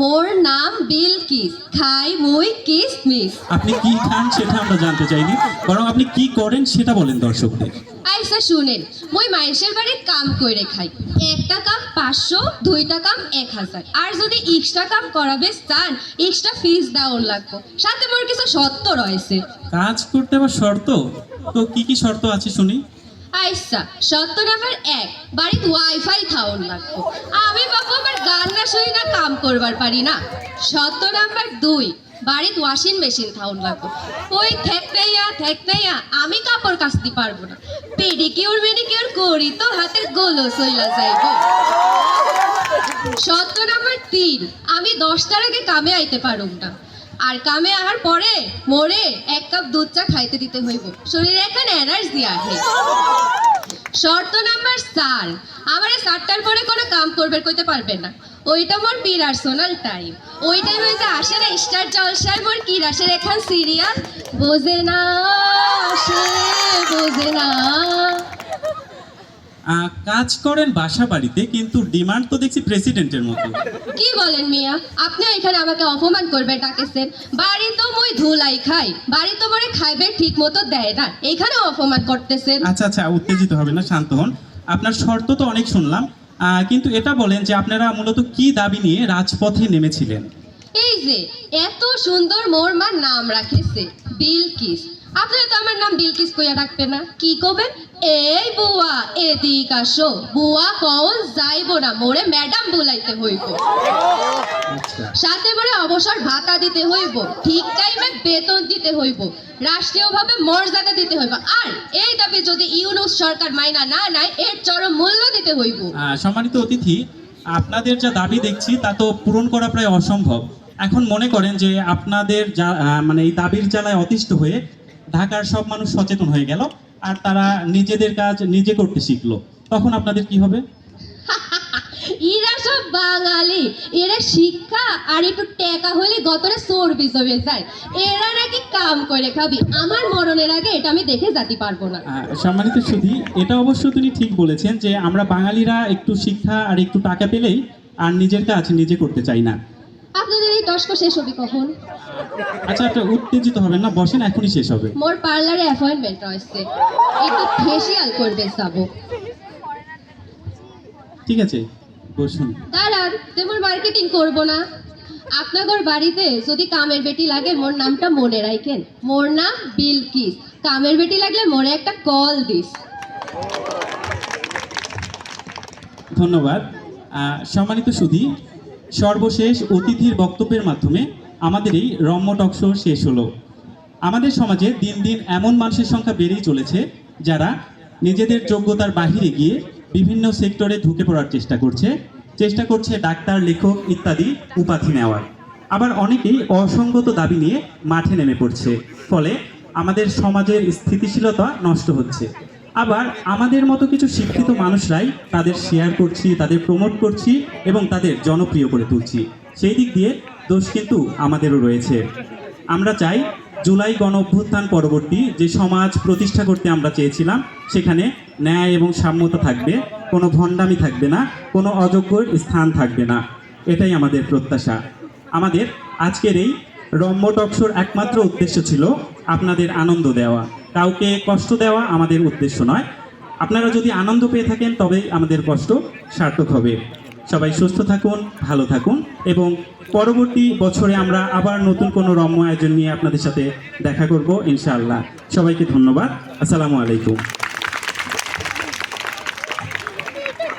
মোর নাম বিল বিলকিস খাই মুই কিসমিস। আপনি কি খান সেটা আমরা জানতে চাইনি বরং আপনি কি করেন সেটা বলেন দর্শকদের। আইসা শুনেন মুই মাইসের বাড়ির কাম কইরে খাই। একটা কাম পাঁচশো দুইটা কাম এক হাজার। আর যদি এক্সট্রা কাম করাবে চান এক্সট্রা ফিস দেওয়ার লাগবো। সাথে মোর কিছু শর্ত রয়েছে। কাজ করতে আবার শর্ত? তো কি কি শর্ত আছে শুনি? আইসা সত্য নাম্বার এক বাড়িতে ওয়াইফাই থাউন লাগবো আমি বাবু আমার গান না শুই না, কাম করবার পারি না। সত্য নাম্বার দুই বাড়িতে ওয়াশিং মেশিন থাউন লাগবো ওই ঠেকনাইয়া ঠেকনাইয়া আমি কাপড় কাচতে পারব না। পেডিকিউর মেডিকিউর করি তো হাতের গোলো সইলা যাইবো। সত্য নাম্বার তিন, আমি দশটার আগে কামে আইতে পারুম না। আর কামে আহার পরে মোরে এক কাপ দুধ চা খাইতে দিতে হইব। শরীরে এখন এনার্জি আহে শর্ত নাম্বার চার, আমার এই চারটার পরে কোনো কাম করবে কইতে পারবে না। ওইটা মোর পিরার্সোনাল টাইম। ওই টাইমে যে আসে না স্টার জলসায় মোর কি রাসের এখান সিরিয়াল, বোঝে না সে, বোঝে না। কাজ করেন বাসা বাড়িতে কিন্তু ডিমান্ড তো দেখছি প্রেসিডেন্টের মতো। কি বলেন মিয়া? আপনি এখানে আমাকে অপমান করবে ডাকেছেন বাড়ি তো মই ধুলাই খাই বাড়ি তো মরে খাইবে ঠিক মতো দেয় না। এখানে অপমান করতেছেন। আচ্ছা আচ্ছা উত্তেজিত হবে না শান্ত হন। আপনার শর্ত তো অনেক শুনলাম। আহ, কিন্তু এটা বলেন যে আপনারা মূলত কি দাবি নিয়ে রাজপথে নেমেছিলেন? এই যে এত সুন্দর মোর মা নাম রাখেছে বিলকিস। আপনারা তো আমার নাম বিলকিস কইয়া রাখবে না। কি কবেন? এই বুয়া এদিক আসো। বুয়া কন যাইবো না মোরে ম্যাডাম বুলাইতে হইব। সাথে করে অবসর ভাতা দিতে হইব, ঠিক টাইমে বেতন দিতে হইব, রাষ্ট্রীয়ভাবে মর্যাদা দিতে হইব, আর এই দাবি যদি ইউনুস সরকার মাইনা না নেয়, এর চরম মূল্য দিতে হইব। সম্মানিত অতিথি, আপনাদের যা দাবি দেখছি, তা তো পূরণ করা প্রায় অসম্ভব। এখন মনে করেন যে আপনাদের যা মানে এই দাবির জ্বালায় অতিষ্ঠ হয়ে ঢাকার সব মানুষ সচেতন হয়ে গেল। আর তারা নিজেদের কাজ নিজে করতে শিখলো। তখন আপনাদের কি হবে? এরা সব বাঙালি। এরা শিক্ষা আর একটু টেকা হলে গতরে চর্বি জমে যায় এরা নাকি কাম করে খাবি। আমার মরণের আগে এটা আমি দেখে যেতে পারব না। সম্মানিত সুধী এটা অবশ্য তিনি ঠিক বলেছেন যে আমরা বাঙালিরা একটু শিক্ষা আর একটু টাকা পেলেই আর নিজের কাজ নিজে করতে চাই না। দশক শেষ হবে কখন? আচ্ছা একটা উত্তেজিত হবেন না বসেন এখনই শেষ হবে। মোর পার্লারে অ্যাপয়েন্টমেন্ট রয়েছে। একটু ফেসিয়াল করবে যাব ঠিক আছে বসুন। দাঁড়ান তেমন মার্কেটিং করব না। আপনাদের বাড়িতে যদি কামের বেটি লাগে মোর নামটা মনে রাখেন মোর নাম বিলকিস। কামের বেটি লাগলে মোরে একটা কল দিস। ধন্যবাদ। সম্মানিত সুধী সর্বশেষ অতিথির বক্তব্যের মাধ্যমে আমাদের এই রম্য টকশো শেষ হলো। আমাদের সমাজে দিন দিন এমন মানুষের সংখ্যা বেড়েই চলেছে, যারা নিজেদের যোগ্যতার বাহিরে গিয়ে বিভিন্ন সেক্টরে ঢুকে পড়ার চেষ্টা করছে। চেষ্টা করছে ডাক্তার, লেখক ইত্যাদি উপাধি নেওয়ার। আবার অনেকেই অসঙ্গত দাবি নিয়ে মাঠে নেমে পড়ছে। ফলে আমাদের সমাজের স্থিতিশীলতা নষ্ট হচ্ছে। আবার আমাদের মতো কিছু শিক্ষিত মানুষরাই তাদের শেয়ার করছি, তাদের প্রমোট করছি এবং তাদের জনপ্রিয় করে তুলছি। সেই দিক দিয়ে দোষ কিন্তু আমাদেরও রয়েছে। আমরা চাই জুলাই গণ অভ্যুত্থান পরবর্তী যে সমাজ প্রতিষ্ঠা করতে আমরা চেয়েছিলাম, সেখানে ন্যায় এবং সাম্যতা থাকবে, কোনো ভণ্ডামি থাকবে না, কোনো অযোগ্যর স্থান থাকবে না। এটাই আমাদের প্রত্যাশা। আমাদের আজকের এই রম্য টকশোর একমাত্র উদ্দেশ্য ছিল আপনাদের আনন্দ দেওয়া। কাউকে কষ্ট দেওয়া আমাদের উদ্দেশ্য নয়। আপনারা যদি আনন্দ পেয়ে থাকেন, তবেই আমাদের কষ্ট সার্থক হবে। সবাই সুস্থ থাকুন, ভালো থাকুন এবং পরবর্তী বছরে আমরা আবার নতুন কোনো রম্য আয়োজন নিয়ে আপনাদের সাথে দেখা করব ইনশাআল্লাহ। সবাইকে ধন্যবাদ। আসসালামু আলাইকুম।